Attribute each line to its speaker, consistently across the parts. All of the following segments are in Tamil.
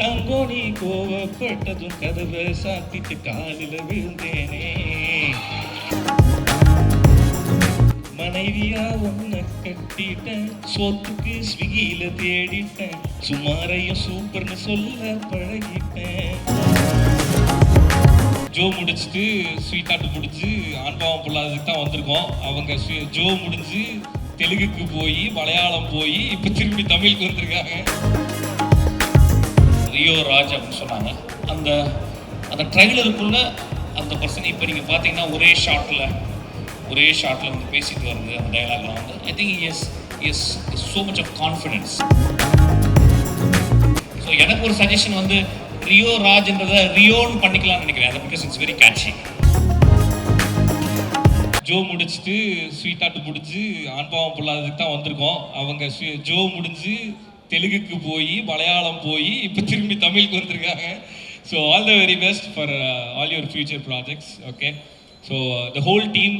Speaker 1: தங்கோ கோவப்பட்டதும் கதவை சாத்திட்டு காலில் விழுந்தேனே. மனைவியா ஒன்ன கட்டிட்டேன் சோத்துக்கு ஸ்விக்கியில தேடிட்டேன் சுமாரையும் சூப்பர்னு சொல்ல பழகிட்டேன். ஜோ முடிச்சுட்டு ஸ்வீட்டாட்டு முடிச்சு ஆண்பாவம் பொல்லாததுக்கு தான் வந்திருக்கோம். அவங்க ஜோ முடிஞ்சு தெலுங்குக்கு போய் மலையாளம் போய் இப்போ திரும்பி தமிழுக்கு வந்திருக்காங்க. ரியோ ராஜ் அப்படின்னு சொன்னாங்க. அந்த அந்த ட்ரைலருக்குள்ளே அந்த பர்சன் இப்போ நீங்கள் பார்த்தீங்கன்னா ஒரே ஷாட்டில் ஒரே ஷாட்டில் வந்து பேசிட்டு வருது அந்த டைலாக்லாம் வந்து I think yes yes so much of confidence so எனக்கு ஒரு சஜஷன் வந்து ரியோ ராஜ்ன்றதை ரியோன்னு பண்ணிக்கலாம்னு நினைக்கிறேன். அதை பிகாஸ் இட்ஸ் வெரி கேட்சி ஜோ முடிச்சுட்டு ஸ்வீட்டாட்டு முடிச்சு ஆண்பாவம் பொல்லாததுக்கு தான் வந்திருக்கோம். அவங்க ஸ்வீ- ஜோ முடிஞ்சு தெலுங்குக்கு போய் மலையாளம் போய் இப்போ திரும்பி தமிழுக்கு வந்திருக்காங்க. So all the very best for all your future projects okay so the whole team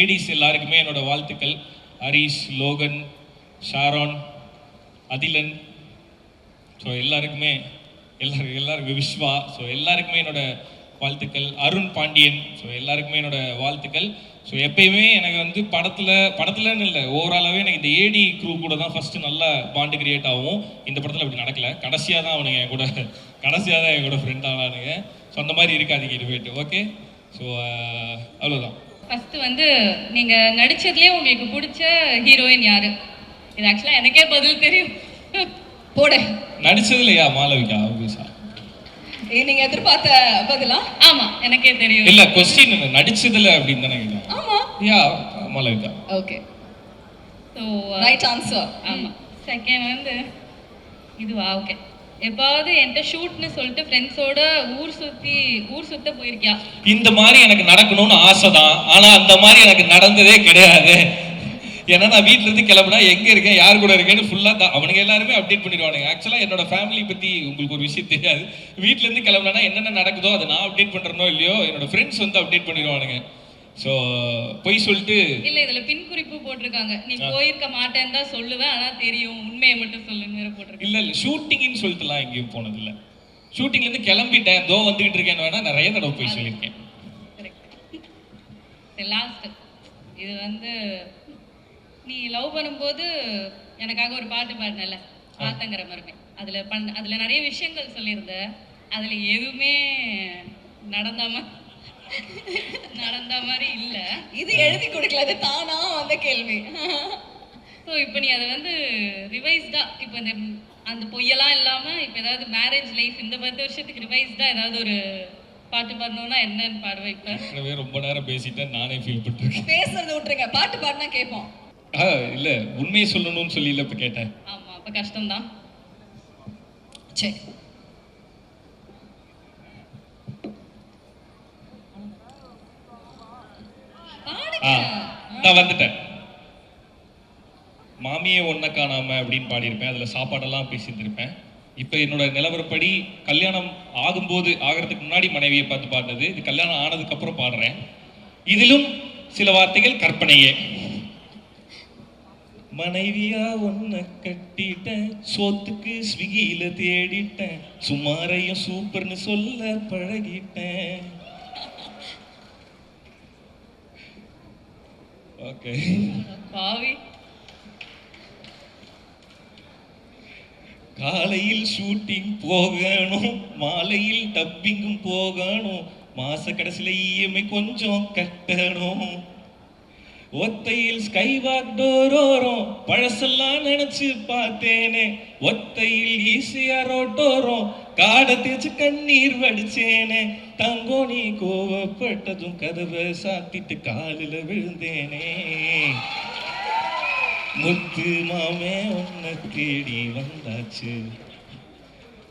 Speaker 1: Aedes எல்லாருக்குமே என்னோட வாழ்த்துக்கள். ஹரிஷ் லோகன் ஷாரோன் அதிலன். ஸோ எல்லாருக்குமே எல்லாரும் எல்லாருக்கும் விஸ்வா ஸோ எல்லாருக்குமே என்னோட வாழ்த்துக்கள். அருண் பாண்டியன். ஸோ எல்லாருக்குமே என்னோட வாழ்த்துக்கள். ஸோ எப்பயுமே எனக்கு வந்து படத்தில் படத்துலன்னு இல்லை ஓவராலாகவே எனக்கு இந்த ஏடி க்ரூ கூட தான் ஃபஸ்ட்டு நல்ல பாண்டு கிரியேட் ஆகும். இந்த படத்தில் அப்படி நடக்கல. கடைசியாக தான் அவனுங்க என் கூட கடைசியாக தான் என் கூட ஃப்ரெண்ட் ஆனானுங்க. ஸோ அந்த மாதிரி இருக்காதீங்க இனிமேட்டு ஓகே ஸோ அவ்வளோதான்
Speaker 2: ஃபர்ஸ்ட் வந்து நீங்க நடிச்சதுலயே உங்களுக்கு பிடிச்ச ஹீரோயின் யாரு? இது ஆக்சுவலா எனக்கே பதில் தெரியும்.
Speaker 3: போட.
Speaker 1: நடிச்சதுலையா மாளவிகா ஆப்வியஸா
Speaker 3: நீங்க எதிர்பார்த்த பதிலா?
Speaker 2: ஆமா எனக்கே தெரியும்.
Speaker 1: இல்லை கொஸ்டின் நடிச்சதுல அப்படின்னு தானே கேட்டேன்.
Speaker 3: ஆமா.
Speaker 1: Yeah Malavika
Speaker 3: okay.
Speaker 2: So
Speaker 3: right answer
Speaker 2: ஆமா. செகண்ட் வந்து இதுவா? ஓகே எப்பாவது என்கிட்ட ஷூட்னு சொல்லிட்டு ஃப்ரெண்ட்ஸோட ஊர் சுத்தி ஊர் சுத்த போயிருக்கியா?
Speaker 1: இந்த மாதிரி எனக்கு நடக்கணும்னு ஆசை தான் ஆனா அந்த மாதிரி எனக்கு நடந்ததே கிடையாது. ஏன்னா நான் வீட்ல இருந்து கிளம்புனா எங்க இருக்கேன் யார் கூட இருக்கேன்னு ஃபுல்லா தான் அவனுங்க எல்லாருமே அப்டேட் பண்ணிடுவானுங்க. ஆக்சுவலா என்னோட ஃபேமிலி பத்தி உங்களுக்கு ஒரு விஷயம் தெரியாது. வீட்ல இருந்து கிளம்புனா என்னென்ன நடக்குதோ அதை நான் அப்டேட் பண்றேனோ இல்லையோ என்னோட ஃப்ரெண்ட்ஸ் வந்து அப்டேட் பண்ணிடுவானுங்க. ஸோ பொய் சொல்லிட்டு
Speaker 2: இல்ல இதுல பின் குறிப்பு போட்டிருக்காங்க. நீ போயிருக்க மாட்டேன்னு தான் சொல்லுவேன் ஆனா தெரியும். உண்மையை மட்டும் சொல்லுன்னு வேற போட்டிருக்காங்க.
Speaker 1: இல்ல இல்ல ஷூட்டிங்னு சொல்லிட்டுலாம் எங்கேயும் போனதில்ல. ஷூட்டிங்ல இருந்து கிளம்பிட்டேன். தோ வந்துகிட்டு இருக்கேன்னு வேணா நிறைய தடவை போய் சொல்லியிருக்கேன்.
Speaker 2: லாஸ்ட் இது வந்து நீ லவ் பண்ணும்போது எனக்காக ஒரு பாட்டு பாடினல ஆத்தங்கிற மருமை. அதுல பண்ண அதுல நிறைய விஷயங்கள் சொல்லியிருந்த. அதுல எதுவுமே நடந்த மாதிரி நடந்த மாதிரி இல்ல.
Speaker 3: இது எழுதி கொடுக்கல அது தானா வந்த கேள்வி.
Speaker 2: ஸோ இப்போ நீ அதை வந்து ரிவைஸ்டா இப்போ இந்த அந்த பொய்யெல்லாம் இல்லாம இப்போ ஏதாவது மேரேஜ் லைஃப் இந்த பத்து வருஷத்துக்கு ரிவைஸ்டா ஏதாவது ஒரு பாட்டு பாடணும்னா என்னன்னு பாடுவேன் இப்போ?
Speaker 1: ரொம்ப நேரம் பேசிட்டேன் நானே ஃபீல் பண்ணிருக்கேன்
Speaker 3: பேசுறத விட்டுருங்க. பாட்டு பாடினா கேட்போம்.
Speaker 1: ஆ இல்ல உண்மையை சொல்லணும்னு சொல்லி இல்ல இப்ப கேட்டேன்.
Speaker 2: ஆமா அப்ப கஷ்டம்தான்.
Speaker 3: சரி
Speaker 1: ஆ நான் வந்துட்டேன். மாமியே ஒன்ன காணாம அப்படின்னு பாடியிருப்பேன். அதுல சாப்பாடெல்லாம் பேசியிருந்திருப்பேன். இப்போ என்னோட நிலவரப்படி கல்யாணம் ஆகும்போது ஆகிறதுக்கு முன்னாடி மனைவியை பார்த்து பாடினது. இது கல்யாணம் ஆனதுக்கு அப்புறம் பாடுறேன். இதிலும் சில வார்த்தைகள் கற்பனையே. மனைவியா ஒன்ன கட்டிட்டேன் சோத்துக்கு ஸ்விக்கியில தேடிட்டேன் சுமாரையும் சூப்பர்னு சொல்ல பழகிட்டேன் ஓகே.
Speaker 2: பாவி
Speaker 1: காலையில் ஷூட்டிங் போகணும் மாலையில் டப்பிங்கும் போகணும் மாச கடைசியில இஎம்ஐ கொஞ்சம் கட்டணும். ஒத்தையில் ஸ்கை வாக் டோரோரம் பழசெல்லாம் நினைச்சு பார்த்தேனே. ஒத்தையில் ஈஸியா ரோட்டோரம் காடை தேய்ச்சி கண்ணீர் வடிச்சேனே. தங்கோ நீ கோவப்பட்டதும் கதவை சாத்திட்டு காலில் விழுந்தேனே. முத்து மாமே உன்னை தேடி வந்தாச்சு.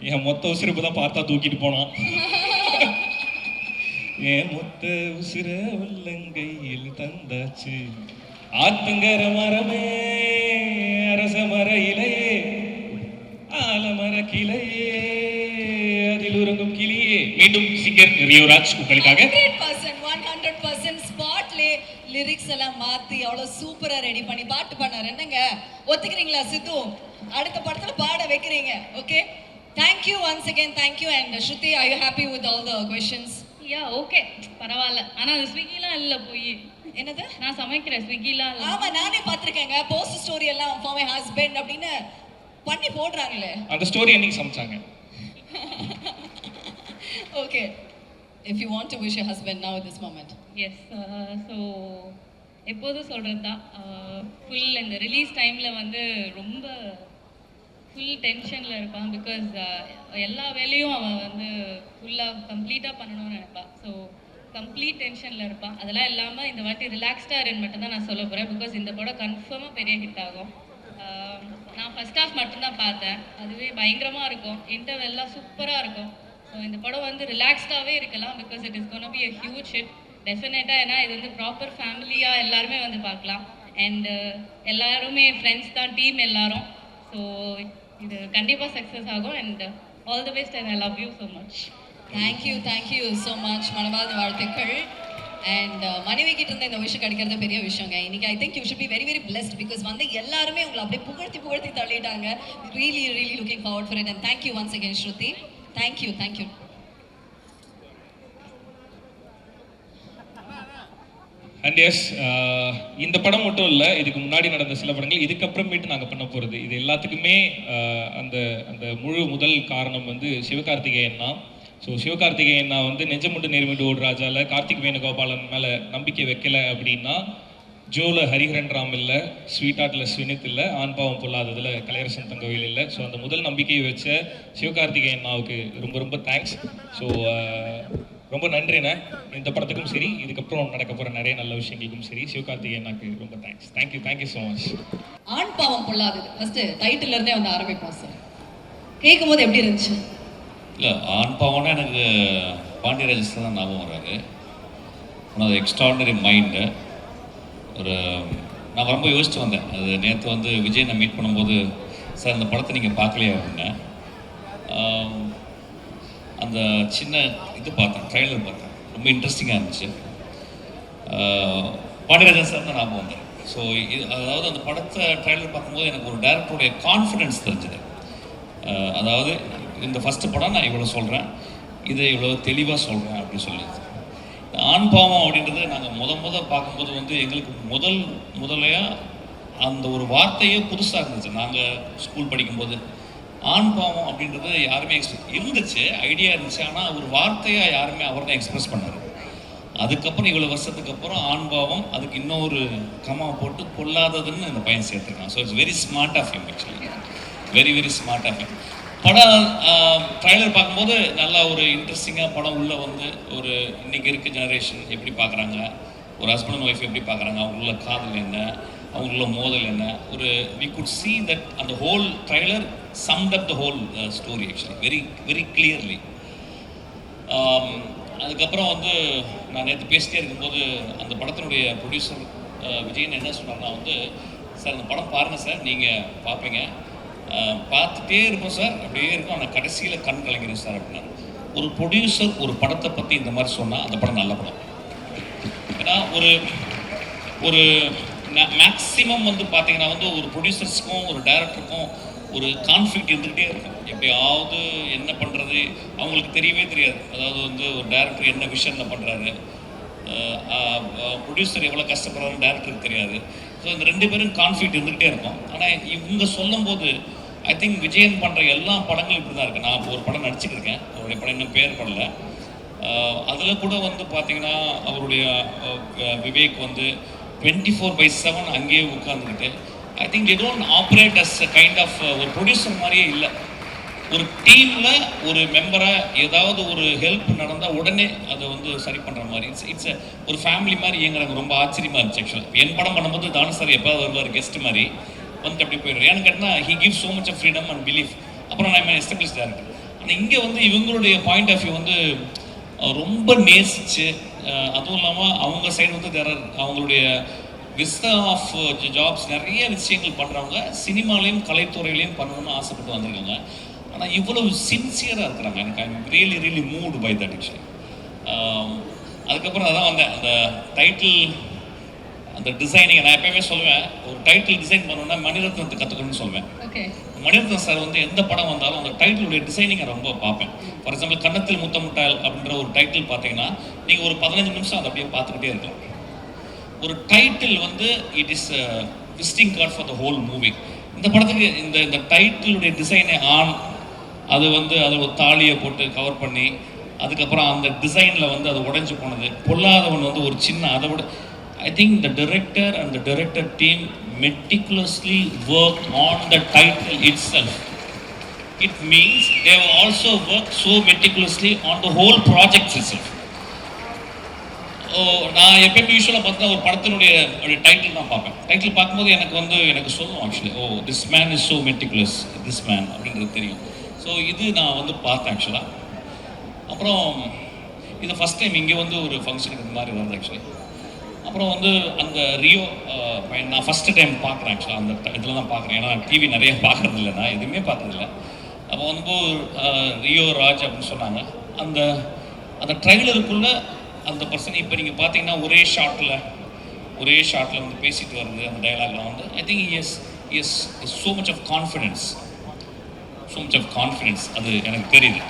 Speaker 1: என் மொத்த உசிரிப்பு தான் பார்த்தா தூக்கிட்டு போனான். என் மொத்த உசிர உள்ளங்கையில் தந்தாச்சு. ஆத்தங்கர மரமே அரச மர இலையே ஆலமர கிளையே அதில் உறங்கும் கிளியே. மீண்டும் சிங்கர் ரியோராஜ் உங்களுக்காக.
Speaker 3: ஒன் ஹண்ட்ரட் பர்சன்ட் ஸ்பாட்லே லிரிக்ஸ் எல்லாம் மாத்தி அவ்வளவு சூப்பரா ரெடி பண்ணி பாட்டு பண்ணாரு என்னங்க? ஒத்துக்கிறீங்களா சித்து? அடுத்த படத்துல பாட வைக்கிறீங்க okay thank you once again thank you and Shruti I you happy with all the questions all the questions?
Speaker 2: Yeah okay பரவாயில்ல. ஆனா அது ஸ்விக்கிலாம் இல்ல போய்.
Speaker 3: என்னது?
Speaker 2: நான் சமைக்கிறேன் ஸ்விக்கிலாம் இல்ல.
Speaker 3: ஆமா நானே பார்த்திருக்கேங்க. போஸ்ட் ஸ்டோரி எல்லாம் ஃபார் மை ஹஸ்பண்ட் அப்படின்னு பண்ணி போடுறாங்களே.
Speaker 1: அந்த ஸ்டோரி என்னைக்கு சமைச்சாங்க?
Speaker 3: Okay if you want to wish your husband now this moment
Speaker 2: yes so எப்போதும் சொல்கிறது தான் ஃபுல் இந்த ரிலீஸ் டைமில் வந்து ரொம்ப ஃபுல் டென்ஷனில் இருப்பான் பிகாஸ் எல்லா வேலையும் அவன் வந்து ஃபுல்லாக கம்ப்ளீட்டாக பண்ணணும்னு நினைப்பான் ஸோ கம்ப்ளீட் டென்ஷனில் இருப்பான். அதெல்லாம் இல்லாமல் இந்த வாட்டி ரிலாக்ஸ்டாக இருன்னு மட்டும் தான் நான் சொல்ல போகிறேன் பிகாஸ் இந்த படம் கன்ஃபார்மாக பெரிய ஹிட் ஆகும். Um, நான் ஃபர்ஸ்ட் ஹாஃப் மட்டும்தான் பார்த்தேன். அதுவே பயங்கரமாக இருக்கும். இன்டர்வெல்லாம் சூப்பராக இருக்கும். ஸோ இந்த படம் வந்து ரிலாக்ஸ்டாகவே இருக்கலாம். Because it is gonna be a huge hit டெஃபினட்டாக ஏன்னா இது வந்து ப்ராப்பர் ஃபேமிலியாக எல்லாருமே வந்து பார்க்கலாம். அண்டு uh, எல்லாருமே ஃப்ரெண்ட்ஸ் தான் டீம் எல்லாரும். ஸோ இது கண்டிப்பாக சக்ஸஸ் ஆகும் and all the best and I love you so much
Speaker 3: thank you thank you so much மனமார்ந்த வாழ்த்துக்கள். அண்ட் uh, மனைவி கிட்ட இருந்த இந்த விஷயம் கிடைக்கிறது பெரிய விஷயங்க. இன்னைக்கு I think you should be very very blessed because வந்து எல்லாருமே உங்களை அப்படியே புகழ்த்தி புகழ்த்தி தள்ளிட்டாங்க. Really really looking forward for it and thank you once again Shruti thank you thank you
Speaker 1: and yes uh, இந்த படம் மட்டும் இல்லை இதுக்கு முன்னாடி நடந்த சில படங்கள் இதுக்கப்புறமேட்டு நாங்கள் பண்ண போகிறது இது எல்லாத்துக்குமே uh, அந்த அந்த முழு முதல் காரணம் வந்து சிவகார்த்திகேயன் தான். ஸோ சிவகார்த்திகேயன் நான் வந்து நெஞ்சமுண்டு நேர்மிட்டு ராஜாவில் கார்த்திக் வேணுகோபாலன் மேலே நம்பிக்கை வைக்கல அப்படின்னா ஜோவில் ஹரிஹரன் ராம் இல்லை ஸ்வீட் ஆர்ட்டில் ஸ்வினித் இல்லை ஆண் பாவம் பொல்லாததில் கலையரசன் தங்கவேல் இல்லை. ஸோ அந்த முதல் நம்பிக்கையை வச்ச சிவகார்த்திகேயன் அண்ணாவுக்கு ரொம்ப ரொம்ப தேங்க்ஸ் ஸோ uh, ரொம்ப நன்றிண்ணே. இந்த படத்துக்கும் சரி இதுக்கப்புறம் நடக்க போகிற நிறைய நல்ல விஷயங்களுக்கும் சரி சிவகார்த்திகேயன் அண்ணாக்கு ரொம்ப thanks thank you thank you so much
Speaker 3: ஆண் பாவம் பொல்லாதது. ஃபர்ஸ்ட் டைட்டில் இருந்தே வந்து ஆரம்பிப்போம் சார் கேட்கும் போது எப்படி இருந்துச்சு?
Speaker 4: இல்லை ஆண் பாவம்னா எனக்கு பாண்டியராஜஸ் தான் ஞாபகம் வராரு. ஆனால் அது எக்ஸ்ட்ராடனரி மைண்டு ஒரு நான் ரொம்ப யோசிச்சு வந்தேன். அது நேற்று வந்து விஜய் நான் மீட் பண்ணும்போது சார் அந்த படத்தை நீங்கள் பார்க்கலையா? அப்படின்னேன். அந்த சின்ன இது பார்த்தேன் ட்ரைலர் பார்த்தேன். ரொம்ப இன்ட்ரெஸ்டிங்காக இருந்துச்சு. பாண்டியராஜன் சார் தான் ஞாபகம் வந்தேன் ஸோ இது அதாவது அந்த படத்தை ட்ரைலர் பார்க்கும்போது எனக்கு ஒரு டேரக்டருடைய கான்ஃபிடென்ஸ் தெரிஞ்சது. அதாவது இந்த ஃபஸ்ட்டு படம் நான் இவ்வளோ சொல்கிறேன் இதை இவ்வளோ தெளிவாக சொல்கிறேன் அப்படின்னு சொல்லி ஆண் பாவம் அப்படின்றது நாங்கள் முத முத பார்க்கும்போது வந்து எங்களுக்கு முதல் முதலையாக அந்த ஒரு வார்த்தையே புதுசாக இருந்துச்சு. நாங்கள் ஸ்கூல் படிக்கும்போது ஆண் பாவம் அப்படின்றது யாருமே எக்ஸ்பிரஸ் இருந்துச்சு ஐடியா இருந்துச்சு ஆனால் ஒரு வார்த்தையாக யாருமே அவர் தான் எக்ஸ்பிரஸ் பண்ணார். அதுக்கப்புறம் இவ்வளோ வருஷத்துக்கு அப்புறம் ஆண் பாவம் அதுக்கு இன்னொரு கமா போட்டு கொள்ளாததுன்னு இந்த பையன் சேர்த்துருக்கான். So it's very smart of him actually very very smart of him படம் ட்ரைலர் பார்க்கும்போது நல்லா ஒரு இன்ட்ரெஸ்டிங்காக படம் உள்ளே வந்து ஒரு இன்றைக்கி இருக்க ஜெனரேஷன் எப்படி பார்க்குறாங்க ஒரு ஹஸ்பண்ட் அண்ட் ஒய்ஃப் எப்படி பார்க்குறாங்க அவங்களுள்ள காதல் என்ன அவங்களுள்ள மோதல் என்ன ஒரு வி குட் சீ தட் அந்த whole trailer summed up the whole story actually very very clearly அதுக்கப்புறம் வந்து நான் நேற்று பேசிட்டே இருக்கும்போது அந்த படத்தினுடைய ப்ரொடியூசர் uh, விஜயன் என்ன சொன்னார்னா வந்து சார் அந்த படம் பாருங்கள் சார் நீங்கள் பார்ப்பீங்க பார்த்துட்டே இருப்போம் சார். அப்படியே இருக்கும். ஆனால் கடைசியில் கண் கலங்கிறேன் சார் அப்படின்னா ஒரு ப்ரொடியூசர் ஒரு படத்தை பற்றி இந்த மாதிரி சொன்னால் அந்த படம் நல்ல படம். ஏன்னா ஒரு ஒரு மேக்ஸிமம் வந்து பார்த்தீங்கன்னா வந்து ஒரு ப்ரொடியூசர்ஸ்க்கும் ஒரு டைரக்டருக்கும் ஒரு கான்ஃப்ளிக்ட் இருந்துகிட்டே இருக்கும். எப்படியாவது என்ன பண்ணுறது அவங்களுக்கு தெரியவே தெரியாது. அதாவது வந்து ஒரு டேரக்டர் என்ன விஷயத்தில் பண்ணுறாரு ப்ரொடியூசர் எவ்வளோ கஷ்டப்படுறாரு டேரக்டருக்கு தெரியாது. ஸோ இந்த ரெண்டு பேரும் கான்ஃப்ளிக்ட் இருந்துகிட்டே இருக்கும். ஆனால் இவங்க சொல்லும்போது ஐ திங்க் விஜயன் பண்ணுற எல்லா படங்களும் இப்படி தான் இருக்குது நான் இப்போ ஒரு படம் நடிச்சிருக்கேன் அவருடைய படம் இன்னும் பேர் படல. அதில் கூட வந்து பார்த்தீங்கன்னா அவருடைய விவேக் வந்து டுவெண்ட்டி ஃபோர் பை செவன் அங்கேயே உட்காந்துக்கிட்டு I think they don't operate uh, as a kind of ஒரு ப்ரொடியூசர் மாதிரியே இல்லை. ஒரு டீமில் ஒரு மெம்பராக ஏதாவது ஒரு ஹெல்ப் நடந்தால் உடனே அதை வந்து சரி பண்ணுற மாதிரி. இட்ஸ் இட்ஸ் ஒரு ஃபேமிலி மாதிரி இயங்குறாங்க ரொம்ப ஆச்சரியமாக இருந்துச்சு ஆக்சுவலாக என் படம் பண்ணும்போது தான சார் எப்போ வருவார் கெஸ்ட் மாதிரி. வந்து அப்படி போயிடுவார். ஏன்னு கேட்டால் he give so much of freedom and belief. அப்புறம் நான் எஸ்டபிளிஷ் டேரக்டர் ஆனால் இங்கே வந்து இவங்களுடைய பாயிண்ட் ஆஃப் வியூ வந்து ரொம்ப நேசிச்சு. அதுவும் இல்லாமல் அவங்க சைடு வந்து தேர் அவங்களுடைய விஸ்தா ஆஃப் ஜாப்ஸ் நிறைய விஷயங்கள் பண்ணுறவங்க சினிமாலையும் கலைத்துறையிலையும் பண்ணணும்னு ஆசைப்பட்டு வந்திருக்காங்க. ஆனால் இவ்வளவு சின்சியராக இருக்கிறாங்க. எனக்கு I really really moved by that actually அதுக்கப்புறம் அதான் வந்தேன். அந்த டைட்டில் அந்த டிசைனிங் நான் எப்பயுமே சொல்லுவேன். ஒரு டைட்டில் டிசைன் பண்ணணும்னா மணிரத்னத்தை கற்றுக்கணும்னு சொல்லுவேன். மணிரத்னம் சார் வந்து எந்த படம் வந்தாலும் அந்த டைட்டிலுடைய டிசைனிங்கை ரொம்ப பார்ப்பேன். ஃபார் எக்ஸாம்பிள் கன்னத்தில் முத்தமுட்டால் அப்படின்ற ஒரு டைட்டில் பார்த்தீங்கன்னா நீங்கள் ஒரு பதினஞ்சு நிமிஷம் அதை அப்படியே பார்த்துக்கிட்டே இருக்கலாம். ஒரு டைட்டில் வந்து it is visiting card for the whole movie இந்த படத்துக்கு இந்த இந்த டைட்டிலுடைய டிசைனை ஆன் அது வந்து அது ஒரு தாலியை போட்டு கவர் பண்ணி அதுக்கப்புறம் அந்த டிசைனில் வந்து அது உடைஞ்சு போனது. பொல்லாதவன் வந்து ஒரு சின்ன அதை விட I think the director and the director team meticulously work on the title itself it means they also work so meticulously on the whole project itself நான் எப்பயுமே யூஸ்வலாக பார்த்தா ஒரு படத்தினுடைய டைட்டில் தான் பார்ப்பேன். டைட்டில் பார்க்கும்போது எனக்கு வந்து எனக்கு சொல்லும் actually oh this man is so meticulous this man அப்படின்றது தெரியும். ஸோ இது நான் வந்து பார்த்தேன் ஆக்சுவலாக அப்புறம் இது ஃபஸ்ட் டைம் இங்கே வந்து ஒரு ஃபங்க்ஷனுக்கு இந்த மாதிரி வருது ஆக்சுவலி அப்புறம் வந்து அந்த ரியோ பையன் நான் ஃபஸ்ட்டு டைம் பார்க்குறேன் ஆக்சுவலாக அந்த இதில் தான் பார்க்குறேன். ஏன்னா டிவி நிறைய பார்க்குறதில்ல நான் எதுவுமே பார்த்ததில்ல அப்போ வந்து ரியோ ராஜ் அப்படின்னு சொன்னாங்க. அந்த அந்த ட்ரைலருக்குள்ளே அந்த பர்சன் இப்போ நீங்கள் பார்த்தீங்கன்னா ஒரே ஷாட்டில் ஒரே ஷாட்டில் வந்து பேசிட்டு வருது அந்த டயலாக்லாம் வந்து. I think yes yes so much of confidence so much of confidence அது எனக்கு தெரியுது.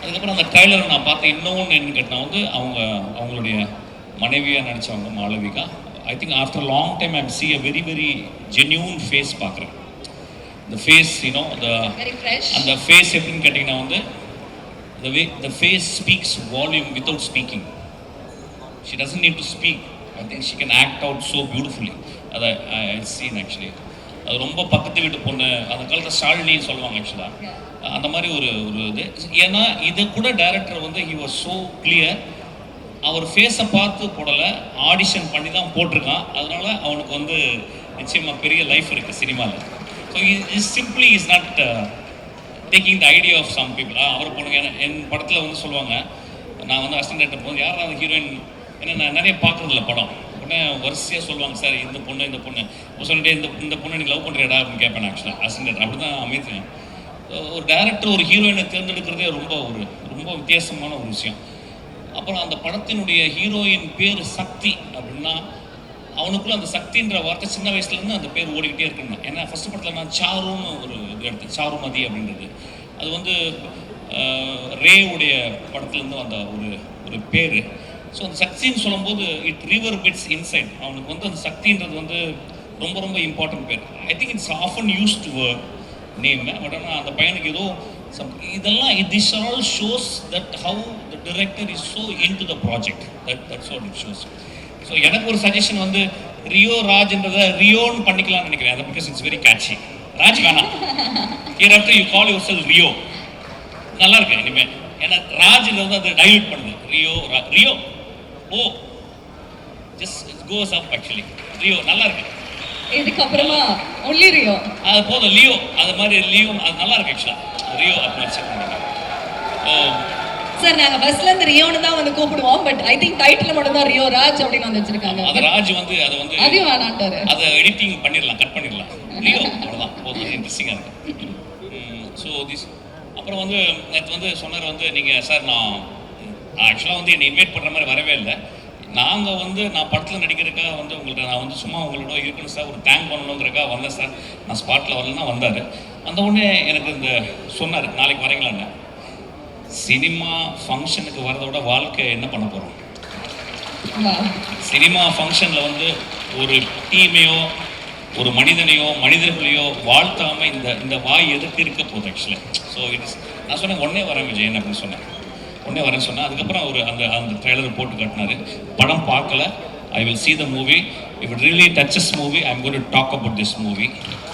Speaker 4: அதுக்கப்புறம் அந்த ட்ரைலரை நான் பார்த்தேன் இன்னொன்று என்ன கேட்டால் வந்து அவங்க அவங்களுடைய மனைவியாக நடித்தவங்க Malavika. I think after long time I'm see a very very genuine face பார்க்குறேன் இந்த ஃபேஸ் யூனோ அந்த ஃபேஸ் எப்படின்னு கேட்டிங்கன்னா வந்து the way the face speaks volume without speaking. She doesn't need to speak. I think she can act out so beautifully. அதை ஐ சீன் ஆக்சுவலி அது ரொம்ப பக்கத்து வீட்டு பொண்ணு அந்த காலத்தில் ஷாலினின்னு சொல்லுவாங்க ஆக்சுவலாக அந்த மாதிரி ஒரு ஒரு இது. ஏன்னா இது கூட டைரக்டர் வந்து ஹி வாஸ் ஸோ கிளியர் அவர் ஃபேஸை பார்த்து போடலை ஆடிஷன் பண்ணி தான் போட்டிருக்கான். அதனால அவனுக்கு வந்து நிச்சயமாக பெரிய லைஃப் இருக்குது சினிமாவில் so is simply is not taking the idea of some people அவர் என்ன- என் படத்தில் வந்து சொல்லுவாங்க நான் வந்து அசிஸ்டன்ட் போது யாரும் அந்த ஹீரோயின் ஏன்னா நான் நிறைய பார்க்குறதில்ல படம். உடனே வரிசையாக சொல்லுவாங்க சார் இந்த பொண்ணு இந்த பொண்ணு. இப்போ சொல்லிட்டு இந்த இந்த பொண்ணு நீ லவ் பண்ணுறியடா அப்படின்னு கேட்பேன் ஆக்சுவலாக அசிஸ்டன்ட் அப்படி தான் அமைத்தேன் ஒரு டேரக்டர் ஒரு ஹீரோயினை தேர்ந்தெடுக்கிறதே ரொம்ப ஒரு ரொம்ப வித்தியாசமான ஒரு விஷயம். அப்புறம் அந்த படத்தினுடைய ஹீரோயின் பேர் சக்தி அப்படின்னா அவனுக்குள்ள அந்த சக்தின்ற வார்த்தை சின்ன வயசுலேருந்து அந்த பேர் ஓடிக்கிட்டே இருக்கணும் ஏன்னா ஃபர்ஸ்ட் படத்தில் நான் சாருன்னு ஒரு இது எடுத்தேன். சாருமதி அப்படின்றது. அது வந்து ரேவுடைய படத்துலேருந்து வந்த ஒரு ஒரு பேர். ஸோ அந்த சக்தின்னு சொல்லும்போது இட் ரிவர் பிட்ஸ் இன்சைட் அவனுக்கு வந்து அந்த சக்தின்றது வந்து ரொம்ப ரொம்ப இம்பார்ட்டன்ட் பேர். I think it's often use to name but ஆனால் அந்த பையனுக்கு ஏதோ சம் இதெல்லாம் this all shows that how the director is so into the project that that's what it shows so எனக்கு ஒரு சஜஷன் வந்து ரியோ ராஜ்ன்றதை ரியோன்னு பண்ணிக்கலாம்னு நினைக்கிறேன். அதை because it's very catchy Raj வேணாம். Here after you call your cell Rio நல்லா இருக்கு இனிமேல் ஏன்னா ராஜ்ன்றது அதை அது டைல்யூட் பண்ணுது ரியோ ரா- Rio oh just goes up actually Rio நல்லா இருக்கு
Speaker 3: இதுக்கப்புறமா ஒன்லி ரியோ
Speaker 4: அது போதும் லியோ. அது மாதிரி லியோ அது நல்லா இருக்கு ஆக்சுவலாக ரியோ அப்படின்னு
Speaker 3: சார் நாங்க பஸ்ல இருந்து ரியோன்னு தான் வந்து கூப்பிடுவோம் பட் ஐ திங்க் டைட்டில் மட்டும் தான் ரியோ ராஜ் அப்படின்னு வந்து வச்சிருக்காங்க.
Speaker 4: அது ராஜ் வந்து அது வந்து
Speaker 3: அதையும் வேணான்ட்டாரு.
Speaker 4: அதை எடிட்டிங் பண்ணிடலாம் கட் பண்ணிடலாம். லியோ அவ்வளோதான் போதும் இன்ட்ரெஸ்டிங்காக இருக்கு. ஸோ திஸ் அப்புறம் வந்து நேற்று வந்து சொன்னார் வந்து நீங்கள் சார் நான் ஆக்சுவலாக வந்து என்னை இன்வைட் பண்ணுற மாதிரி வரவே இல்லை. நாங்கள் வந்து நான் படத்தில் நடிக்கிறதுக்காக வந்து உங்கள்ட்ட நான் வந்து சும்மா உங்களோட இருக்கணும் சார் ஒரு தேங்க் பண்ணணுங்கிறக்காக வந்தேன் சார். நான் ஸ்பாட்டில் வரலன்னா வந்தார். அந்த உடனே எனக்கு இந்த சொன்னார் நாளைக்கு வரீங்களான்னு. சினிமா ஃபங்க்ஷனுக்கு வரதை விட வாழ்க்கை என்ன பண்ண போகிறோம் சினிமா ஃபங்க்ஷனில் வந்து ஒரு டீமையோ ஒரு மனிதனையோ மனிதர்களையோ வாழ்த்தாம இந்த இந்த வாய் எதுக்கு இருக்க போகுது ஆக்சுவலி ஸோ இட்ஸ் நான் சொன்னேன் உடனே வரேன் விஜயன் அப்படின்னு சொன்னேன். உடனே வரேன்னு சொன்னேன் அதுக்கப்புறம் அவர் அந்த அந்த ட்ரெய்லரை போட்டு காட்டினார். படம் பார்க்கல. I will see the movie if it really touches movie I am going to talk about this movie